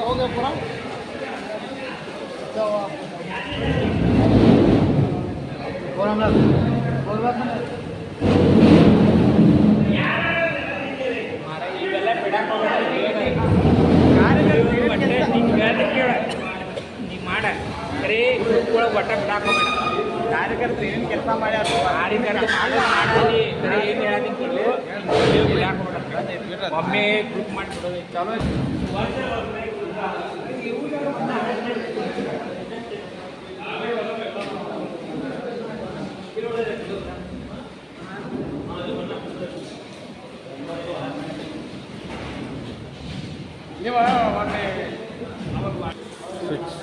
हो गया पूरा जाओ आप और हम लोग और बात ना ಇವೆಲ್ಲ ಬಿಡಾಕ ನೀ ಮಾಡ ಬರೀ ಗ್ರೂಪ್ ಒಳಗೆ ಒಟ್ಟ ಬಿಡಾಕ ಬೇಡ ಕಾರ್ಯಕರ್ತರು ಏನೇನು ಕೆಲಸ ಮಾಡ್ಯಾರ ಕಾರ್ಯಕರ್ತರು ಮಾಡೋದು ಮಾಡಲಿ ಬರೀ ಏನು ಹೇಳೋದಕ್ಕೆ ಕೇಳು ನೀವು ಬಿಡಾಕ ಬೇಡ ಒಮ್ಮೆ ಗ್ರೂಪ್ ಮಾಡಿಬಿಡೋದು ಚಲೋ ಸು-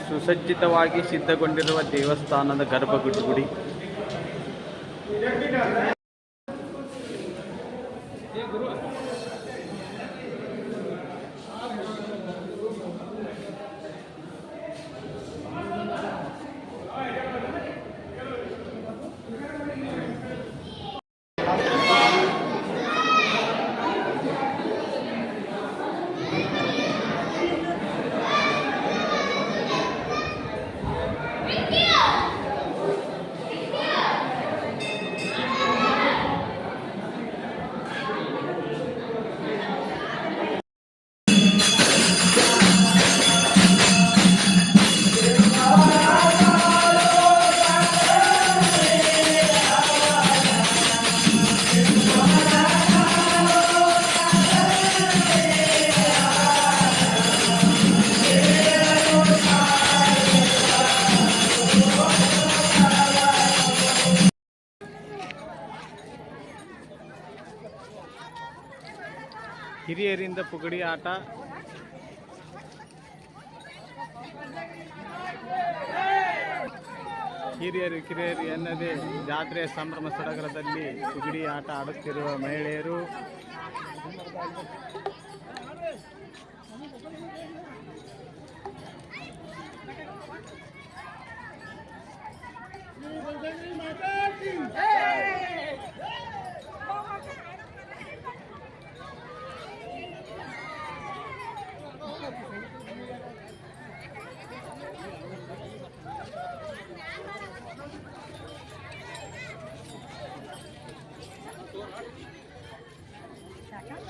ಸುಸಜ್ಜಿತವಾಗಿ ಸಿದ್ಧಗೊಂಡಿರುವ ದೇವಸ್ಥಾನದ ಗರ್ಭಗುಡಿ. ಹಿರಿಯರಿಂದ ಪುಗಡಿ ಆಟ. ಹಿರಿಯರು ಕಿರಿಯರು ಎನ್ನದೇ ಜಾತ್ರೆಯ ಸಂಭ್ರಮ ಸಡಗರದಲ್ಲಿ ಪುಗಡಿ ಆಟ ಆಡುತ್ತಿರುವ ಮಹಿಳೆಯರು.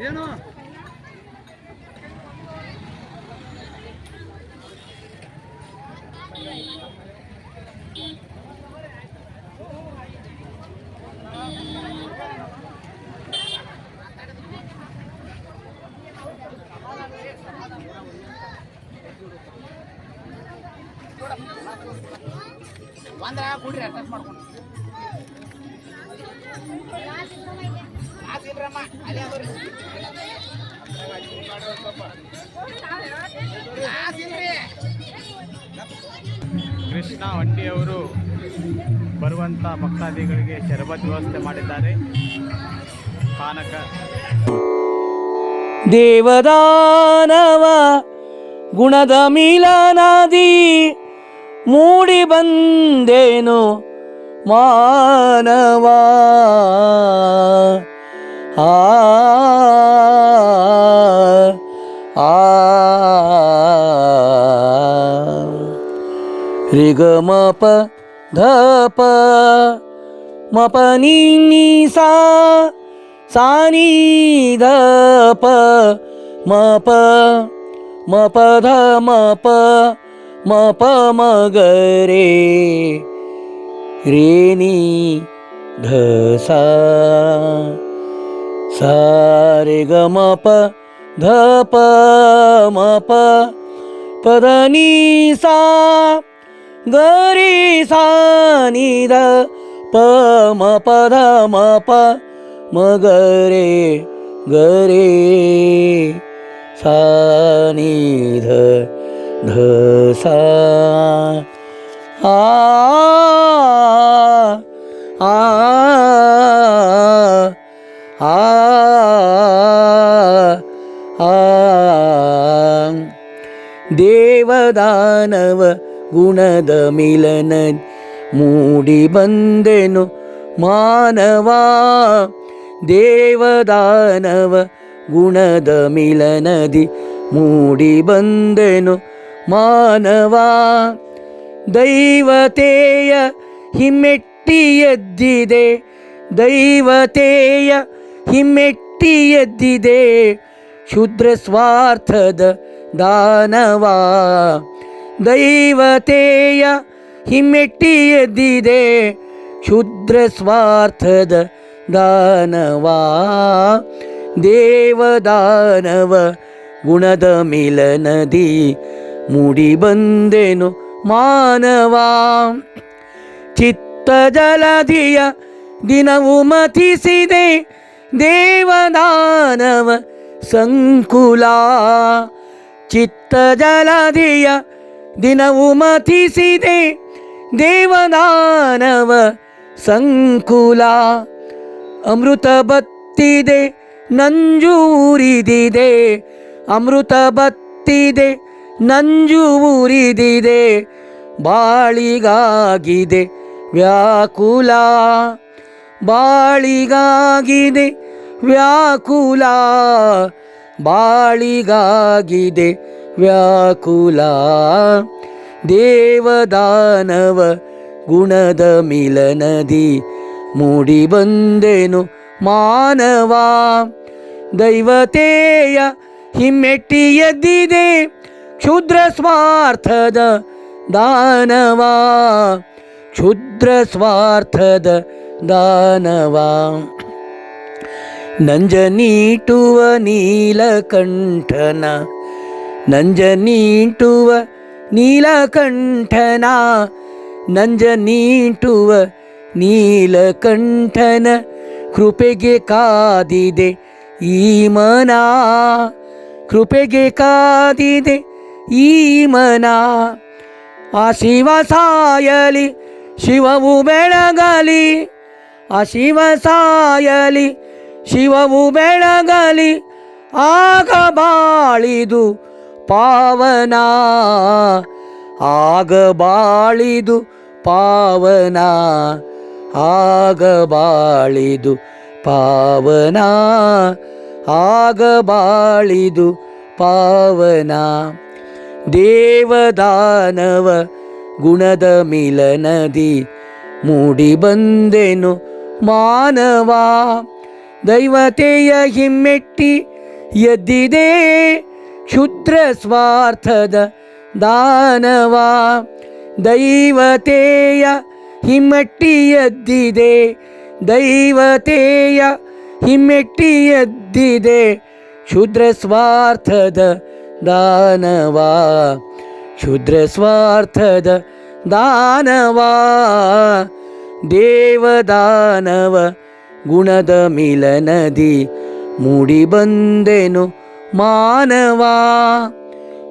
ಏನು? ಕೃಷ್ಣ ಹೊಂಡಿಯವರು ಬರುವಂಥ ಭಕ್ತಾದಿಗಳಿಗೆ ಶರಬತ್ ವ್ಯವಸ್ಥೆ ಮಾಡಿದ್ದಾರೆ. ಪಾನಕ. ದೇವದಾನವ ಗುಣದ ಮೀಲನಾದಿ ಮೂಡಿ ಬಂದೇನು ಮಾನವ? ಆ రిగమప ధప మప నీ సా సాని ధప మప మప ధ మప మప మగరే రేని ధ సా रे ग म प ध प म प पदनी सा गरी सा नि ध प म प ध म प म ग रे ग रे सा नि ध ध सा आ आ आ ದೇವದಾನವ ಗುಣದ ಮಿಲನ ಮೂಡಿ ಬಂದೆನು ಮಾನವ. ದೇವದಾನವ ಗುಣದ ಮಿಲನದಿ ಮೂಡಿ ಬಂದೆನು ಮಾನವ. ದೈವತೆಯ ಹಿಮ್ಮೆಟ್ಟಿಯದ್ದಿದೆ ದೈವತೆಯ ಹಿಮ್ಮೆಟ್ಟಿಯದ್ದಿದೆ ಶುದ್ರ ಸ್ವಾರ್ಥದ ದಾನವ. ದೈವತೆಯ ಹಿಮ್ಮೆಟ್ಟಿ ಎದ್ದಿದೆ, ಶುದ್ರ ಸ್ವಾರ್ಥದ ದಾನವ. ದೇವದಾನವ ಗುಣದ ಮಿಲನದಿ, ಮೂಡಿ ಬಂದೆನು ಮಾನವ. ಚಿತ್ತ ಜಲಧಿಯ ದಿನವು ಮತಿಸಿದೆ ದೇವದಾನವ ಸಂಕುಲ. ಚಿತ್ತ ಜಲಧಿಯ ದಿನವು ಮತಿಸಿದೆ ದೇವದಾನವ ಸಂಕುಲ. ಅಮೃತ ಬತ್ತಿದೆ, ನಂಜೂರಿದಿದೆ. ಅಮೃತ ಬತ್ತಿದೆ, ನಂಜೂರಿದಿದೆ. ಬಾಳಿಗಾಗಿದೆ ವ್ಯಾಕುಲ. ಬಾಳಿಗಾಗಿದೆ ವ್ಯಾಕುಲ. ಬಾಳಿಗಾಗಿದೆ ವ್ಯಾಕುಲ. ದೇವದಾನವ ಗುಣದ ಮಿಲನದಿ ಮೂಡಿ ಬಂದೆನು ಮಾನವ. ದೈವತೆಯ ಹಿಮ್ಮೆಟ್ಟಿ ಎದ್ದಿದೆ ಕ್ಷುದ್ರ ಸ್ವಾರ್ಥದ ದಾನವ. ಕ್ಷುದ್ರ ಸ್ವಾರ್ಥದ ದಾನವ. ನಂಜ ನೀಟುವ ನೀಲಕಂಠನ, ನಂಜ ನೀಟುವ ನೀಲಕಂಠನ, ನಂಜ ನೀಟುವ ನೀಲಕಂಠನ ಕೃಪೆಗೆ ಕಾದಿದೆ ಈ ಮನ ಕೃಪೆಗೆ ಕಾದಿದೆ ಈ ಮನ ಆ ಶಿವ ಸಾಯಲಿ ಶಿವವು ಬೆಳಗಲಿ ಆ ಶಿವ ಸಾಯಲಿ ಶಿವವು ಬೆಳಗಲಿ ಆಗ ಬಾಳಿದು ಪಾವನ. ಆಗ ಬಾಳಿದು ಪಾವನ. ಆಗ ಬಾಳಿದು ಪಾವನ. ಆಗ ಬಾಳಿದು ಪಾವನ. ದೇವದಾನವ ಗುಣದ ಮಿಲನದಿ ಮೂಡಿ ಬಂದೆನು ಮಾನವ. ದೈವತೆಯ ಹಿಮ್ಮೆಟ್ಟಿ ಎದ್ದಿದೆ. ಕ್ಷುದ್ರ ಸ್ವಾರ್ಥದ ದಾನವ ದೈವತೆಯ ಹಿಮ್ಮೆಟ್ಟಿ ಎದ್ದಿದೆ. ದೈವತೆಯ ಹಿಮ್ಮೆಟ್ಟಿ ಎದ್ದಿದೆ. ಕ್ಷುದ್ರ ಸ್ವಾರ್ಥದ ದಾನವಾ ಕ್ಷುದ್ರ ಸ್ವಾರ್ಥದ ದಾನವಾ, ದೇವದಾನವ ಗುಣದ ಮಿಲನದಿ ಮೂಡಿ ಬಂದೆನು ಮಾನವಾ.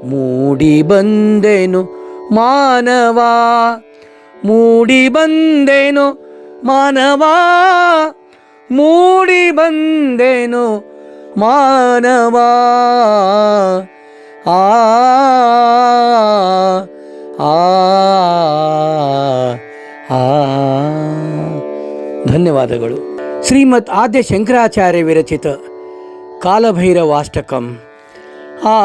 ಮೂಡಿ ಬಂದೆನು ಮಾನವಾ. ಮೂಡಿ ಬಂದೆನು ಮಾನವಾ. ಮೂಡಿ ಬಂದೆನು ಮಾನವಾ. ಆ ಆ ಆ. ಧನ್ಯವಾದಗಳು. శ్రీమద్ ఆద్య శంకరాచార్య విరచిత కాలభైరవాష్టకం. ఆ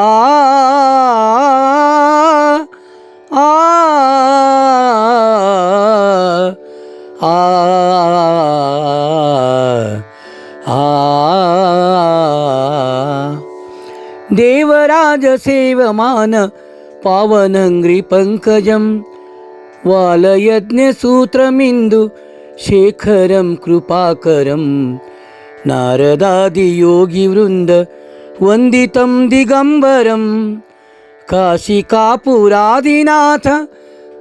దేవరాజ సేవమాన పావనంగ్రి పంకజం వాలయజ్ఞ సూత్రమిందు शेखरं कृपाकरं नारदादियोगिवृन्द वन्दितं दिगम्बरं। काशिकापुरादिनाथ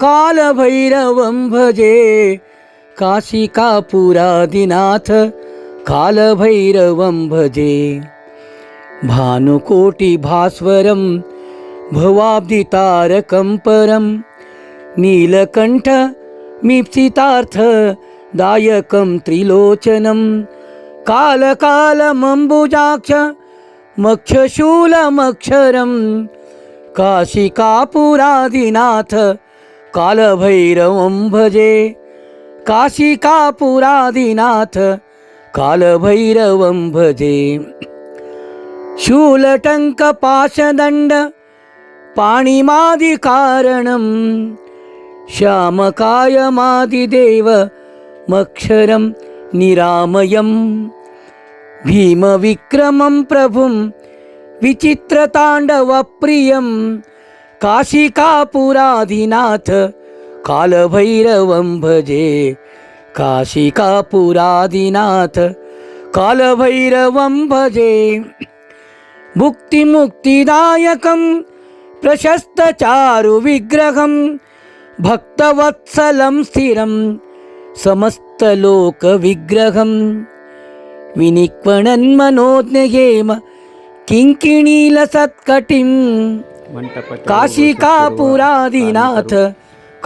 कालभैरवं भजे। काशिकापुरादिनाथ कालभैरवं भजे। भानुकोटिभास्वरं भवाब्दितारकं परं। दायकं त्रिलोचनं. कालकालमम्बुजाक्ष मक्षशूलमक्षरं. काशिकापुरादिनाथ कालभैरवं भजे काशिकापुरादिनाथ कालभैरवं भजे शूलटङ्कपाशदण्ड पाणिमादिकारणं. श्यामकायमादिदेव मक्षरं निरामयं। भीमविक्रमं प्रभुं विचित्रताण्डवप्रियं। काशिकापुराधिनाथ कालभैरवं भजे। काशिकापुरादिनाथ कालभैरवं भजे। मुक्तिमुक्तिदायकं प्रशस्तचारुविग्रहं। भक्तवत्सलं स्थिरं समस्तलोकविग्रहं विनिक्वणन्मनोज्ञयेम किङ्किणीलसत्कटिं काशिकापुरादिनाथ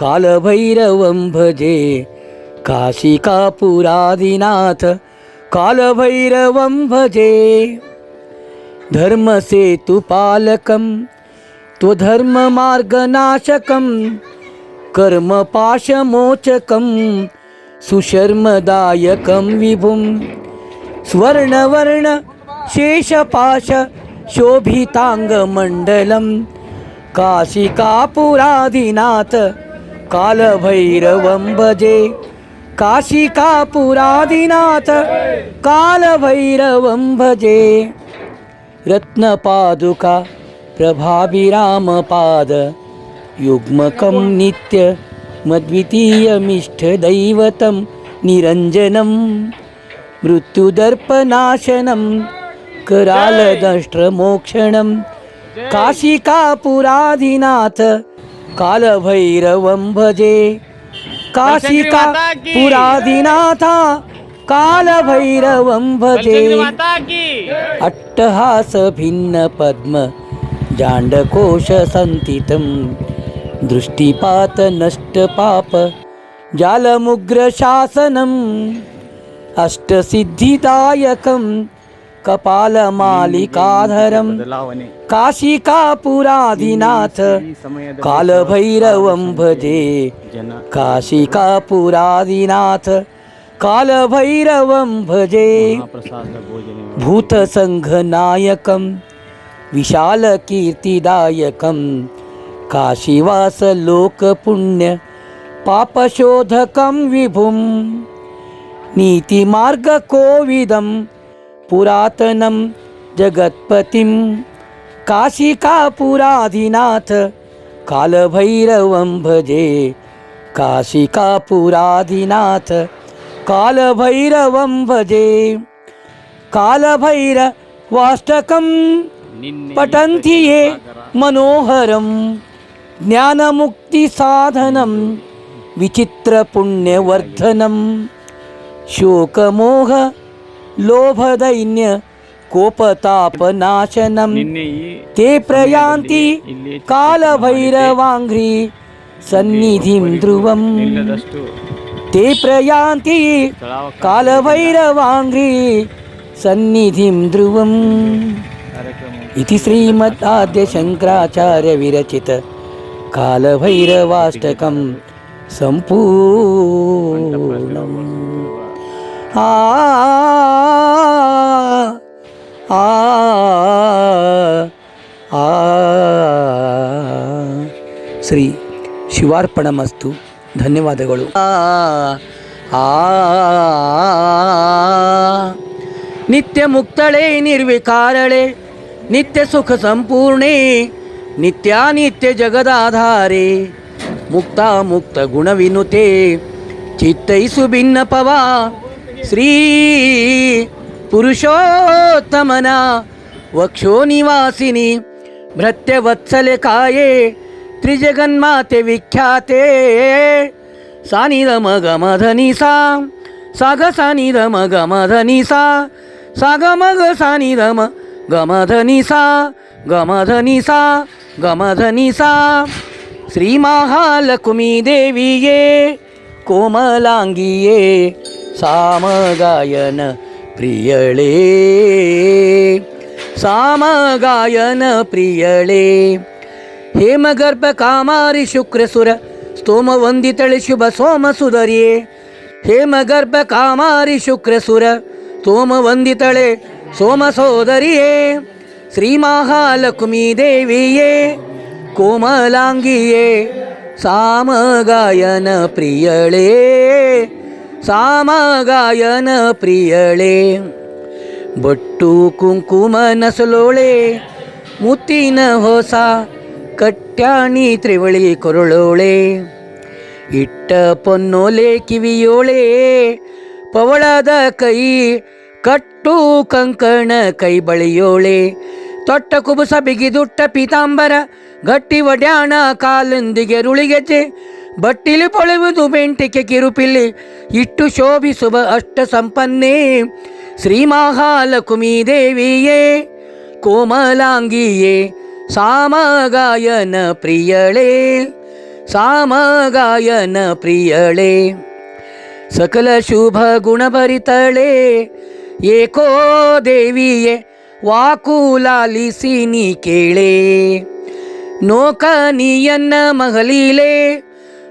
कालभैरवं भजे काशिकापुरादिनाथ कालभैरवं भजे धर्मसेतुपालकं त्वधर्ममार्गनाशकं कर्मपाशमोचकम् सुशर्मदायकं विभुं। स्वर्णवर्ण शेषपाश शोभिताङ्गमण्डलं काशिकापुरादिनाथ कालभैरवं भजे। काशिकापुरादिनाथ कालभैरवं भजे। रत्नपादुका प्रभाभिरामपाद। युग्मकं नित्य मद्वितीयमिष्ठदैवतं निरञ्जनं मृत्युदर्पनाशनं करालदष्ट्रमोक्षणं काशिकापुराधिनाथ कालभैरवं भजे। काशिका पुराधिनाथा कालभैरवं भजे। अट्टहासभिन्नपद्म जाण्डकोशसन्तितम् दृष्टिपात नष्ट पाप जालमुग्रशासनम् अष्टसिद्धिदायकं कपालमालिकाधरं काशिकापुराधिनाथ कालभैरवं भजे काशिकापुराधिनाथ कालभैरवं भजे भूतसङ्घनायकं विशालकीर्तिदायकं काशीवासलोकपुण्य पापशोधकं विभुं नीतिमार्गकोविदं पुरातनं जगत्पतिं काशिकापुराधिनाथ कालभैरवं भजे काशिकापुराधिनाथ कालभैरवं भजे कालभैरवाष्टकं पठन्ति ये मनोहरम्। ज्ञानमुक्तिसाधनं विचित्रपुण्यवर्धनं शोकमोह लोभदैन्य कोपतापनाशनं ನಿನ್ನೆ ಈ ते प्रयान्ति ಇಲ್ಲಿ कालभैरवाङ्घ्रि सन्निधिं ध्रुवम् ನಿಲ್ಲದಷ್ಟು ते प्रयान्ति ಸ್ಥಳಾವಕಾಶ कालभैरवाङ्घ्रि सन्निधिं ध्रुवम् ಕಾರ್ಯಕ್ರಮ इति श्रीमदाद्यशङ्कराचार्यविरचित కాలభైరవాష్టకం సంపూర్ణం ಆ ಆ ಶ್ರೀ ಶಿವಾರ್ಪಣ ಮಸ್ತು ಧನ್ಯವಾದಗಳು ನಿತ್ಯ ಮುಕ್ತಳೆ ನಿರ್ವಿಕಾರಳೆ ನಿತ್ಯ ಸುಖ ಸಂಪೂರ್ಣೇ नित्यानित्य जगदाधारे मुक्ता मुक्त गुणविनुते चित्तै सुभिन्न पवा श्री पुरुषोत्तमना वक्षो निवासिनी भृत्यवत्सले काये त्रिजगन्माते विख्याते सानिधमगमधनिसा साग सानिधम गमधनिसा सागमग सा गमधनिसा गमधनिसा ಸಾಗ ಮಗ ಸಾನಿದ ಮ ಗಮಧನಿ ಸಾ ಗಮಧನಿ ಸಾ ಗಮಧನಿ ಸಾ ಶ್ರೀ ಮಹಾಲಕ್ಷ್ಮೀ ದೇವಿಯೇ ಕೋಮಲಾಂಗಿಯೇ, ಸಾಮಗಾಯನ ಪ್ರಿಯಳೇ. ಸಾಮಗಾಯನ ಪ್ರಿಯಳೇ. ಹೇಮಗರ್ಭ ಕಾಮಾರಿ ಶುಕ್ರಸುರ, ಸ್ತೋಮ ವಂದಿತಳೆ ಶುಭ ಸೋಮ ಸುಧರಿಯೇ ಹೇಮಗರ್ಭ ಕಾಮಾರಿ ಶುಕ್ರಸುರ, ಸ್ತೋಮ ವಂದಿತಳೆ ಸೋಮ ಸೋದರಿಯೇ. ಶ್ರೀ ಮಹಾಲಕ್ಷ್ಮಿ ದೇವಿಯೇ ಕೋಮಲಾಂಗಿಯೇ, ಸಾಮಗಾಯನ ಪ್ರಿಯಳೇ ಸಾಮಗಾಯನ ಪ್ರಿಯಳೇ. ಬಟ್ಟು ಕುಂಕುಮ ನಸಲೋಳೆ, ಮುತ್ತಿನ ಹೊಸ ಕಟ್ಯಾಣಿ ತ್ರಿವಳಿ ಕೊರಳೋಳೆ. ಇಟ್ಟ ಪೊನ್ನೋಲೆ ಕಿವಿಯೋಳೆ, ಪವಳದ ಕೈ ಕಟ್ಟು ಕಂಕಣ ಕೈ ಬಳಿಯೋಳೆ ತೊಟ್ಟ ಕುಬುಸ ಬಿಗಿದುಟ್ಟ ಪೀತಾಂಬರ ಗಟ್ಟಿ ಒಡ್ಯಾಣ ಕಾಲೊಂದಿಗೆ ರುಳಿಗೆಜೆ ಬಟ್ಟಿಲಿ ಪೊಳೆವುದು ಬೆಂಟಿಕೆ ಕಿರುಪಿಲ್ಲಿ ಇಟ್ಟು ಶೋಭಿಸುವ ಅಷ್ಟ ಸಂಪನ್ನೇ ಶ್ರೀ ಮಹಾಲಕ್ಷ್ಮೀ ದೇವಿಯೇ ಕೋಮಲಾಂಗಿಯೇ ಸಾಮಗಾಯನ ಪ್ರಿಯಳೇ ಸಾಮಗಾಯನ ಪ್ರಿಯಳೇ ಸಕಲ ಶುಭ ಗುಣಭರಿತಳೆ ಏಕೋ ದೇವಿಯೇ ವಾಕುಲಾಲಿಸಿ ನೀ ಕೇಳೆ. ನೋಕ ನೀಯನ್ನ ಮಹಲೀಲೆ,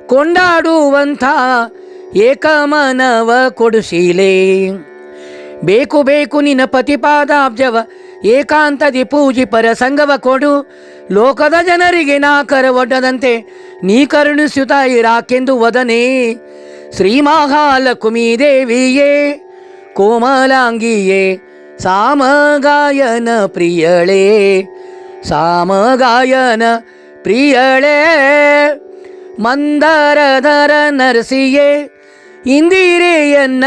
ಕೊಂಡಾಡುವಂಥ ಏಕಮನವ ಕೊಡುಶೀಲೆ. ಬೇಕು ಬೇಕು ನಿನ್ನ ಪತಿಪಾದಾಬ್ಜವ, ಏಕಾಂತದಿ ಪೂಜಿ ಪರ ಸಂಗವ ಕೊಡು. ಲೋಕದ ಜನರಿಗೆ ನಾ ಕರ ಒಡ್ಡದಂತೆ ನೀ ಕರುಣಿಸುತ್ತ ಇರಾಕೆಂದು ವದನೆ. ಶ್ರೀ ಮಹಾಲಕ್ಷ್ಮೀ ದೇವಿಯೇ ಕೋಮಲಾಂಗಿಯೇ, ಸಾಮಗಾಯನ ಪ್ರಿಯಳೇ ಸಾಮಗಾಯನ ಪ್ರಿಯಳೇ, ಮಂದರಧರ ನರಸಿಯೇ, ಇಂದಿರೆಯನ್ನ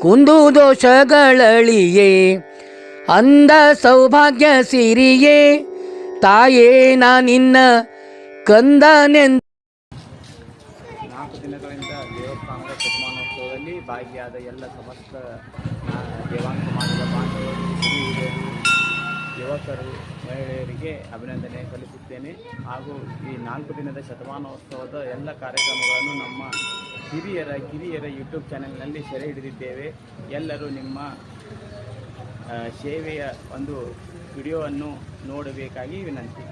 ಕುಂದು ದೋಷಗಳಳಿಯೇ ಅಂದ ಸೌಭಾಗ್ಯ ಸಿರಿಯೇ, ತಾಯೇ ನಾ ನಿನ್ನ ನಾಲ್ಕು ದಿನಗಳಿಂದ ದೇವಸ್ಥಾನದ ಶತಮಾನೋತ್ಸವದಲ್ಲಿ ಅಭಿನಂದನೆ ಸಲ್ಲಿಸುತ್ತೇನೆ. ಹಾಗೂ ಈ ನಾಲ್ಕು ದಿನದ ಶತಮಾನೋತ್ಸವದ ಎಲ್ಲ ಕಾರ್ಯಕ್ರಮಗಳನ್ನು ನಮ್ಮ ಹಿರಿಯರ, ಕಿರಿಯರ ಯೂಟ್ಯೂಬ್ ಚಾನೆಲ್ನಲ್ಲಿ ಸೆರೆ ಹಿಡಿದಿದ್ದೇವೆ. ಎಲ್ಲರೂ ನಿಮ್ಮ ಸೇವೆಯ ಒಂದು ವಿಡಿಯೋವನ್ನು ನೋಡಬೇಕಾಗಿ ವಿನಂತಿ.